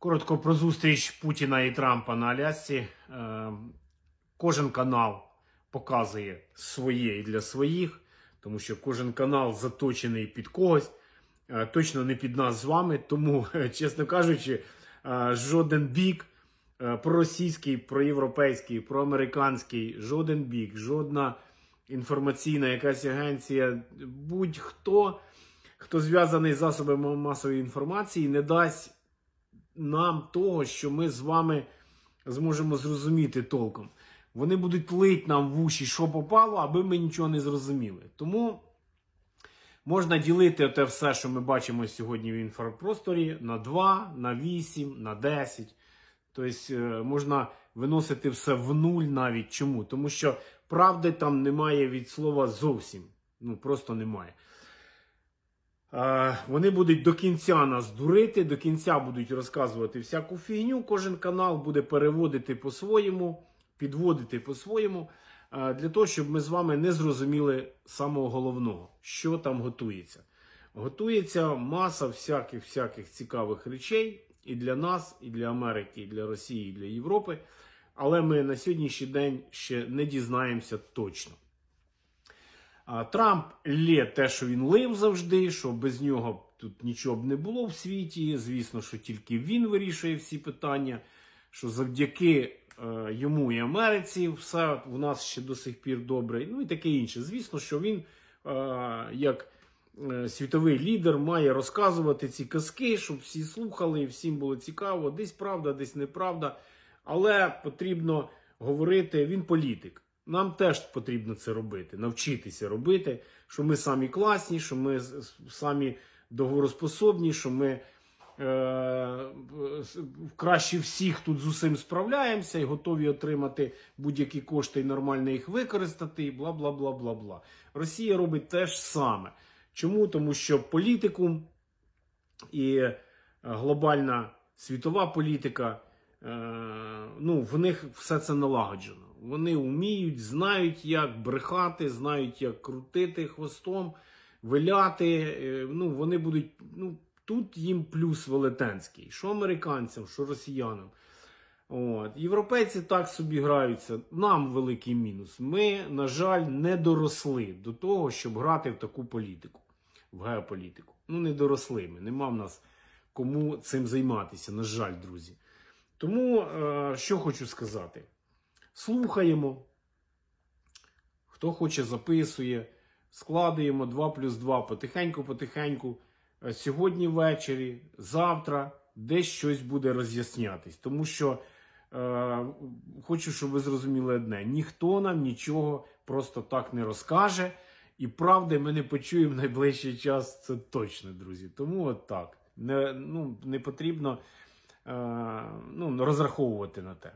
Коротко про зустріч Путіна і Трампа на Алясці. Е, Кожен канал показує своє і для своїх, тому що кожен канал заточений під когось, е, точно не під нас з вами. Тому, чесно кажучи, е, жоден бік е, проросійський, проєвропейський, проамериканський, жоден бік, жодна інформаційна якась агенція, будь-хто, хто зв'язаний з засобами масової інформації, не дасть нам того, що ми з вами зможемо зрозуміти толком. Вони будуть лить нам в уші, що попало, аби ми нічого не зрозуміли. Тому можна ділити те все, що ми бачимо сьогодні в інфопросторі, на 2, на 8, на 10. Тобто е, можна виносити все в нуль навіть. Чому? Тому що правди там немає від слова зовсім. Ну просто немає. Вони будуть до кінця нас дурити, до кінця будуть розказувати всяку фігню. Кожен канал буде переводити по-своєму, підводити по-своєму, для того, щоб ми з вами не зрозуміли самого головного, що там готується. Готується маса всяких всяких цікавих речей і для нас, і для Америки, і для Росії, і для Європи. Але ми на сьогоднішній день ще не дізнаємося точно. Трамп лє те, що він лив завжди, що без нього тут нічого б не було в світі. Звісно, що тільки він вирішує всі питання, що завдяки е, йому і Америці все в нас ще до сих пір добре. Ну і таке інше. Звісно, що він, е, як е, світовий лідер, має розказувати ці казки, щоб всі слухали і всім було цікаво. Десь правда, десь неправда. Але потрібно говорити, він політик. Нам теж потрібно це робити, навчитися робити, що ми самі класні, що ми самі договороспособні, що ми е, краще всіх тут з усім справляємося і готові отримати будь-які кошти і нормально їх використати, і бла бла бла бла бла. Росія робить те ж саме. Чому? Тому що політикум і глобальна світова політика. Е, ну, в них все це налагоджено. Вони вміють, знають, як брехати, знають, як крутити хвостом, виляти. Е, Ну, вони будуть. Ну, тут їм плюс велетенський. Що американцям, що росіянам. От. Європейці так собі граються. Нам великий мінус. Ми, на жаль, не доросли до того, щоб грати в таку політику, в геополітику. Ну, не доросли ми. Нема в нас кому цим займатися, на жаль, друзі. Тому е, що хочу сказати: слухаємо. Хто хоче, записує, складуємо 2 плюс 2 потихеньку-потихеньку. Е, Сьогодні ввечері, завтра десь щось буде роз'яснятись. Тому що е, хочу, щоб ви зрозуміли одне: ніхто нам нічого просто так не розкаже. І правди ми не почуємо в найближчий час, це точно, друзі. Тому от так. Не, ну, не потрібно е, ну, розраховувати на те.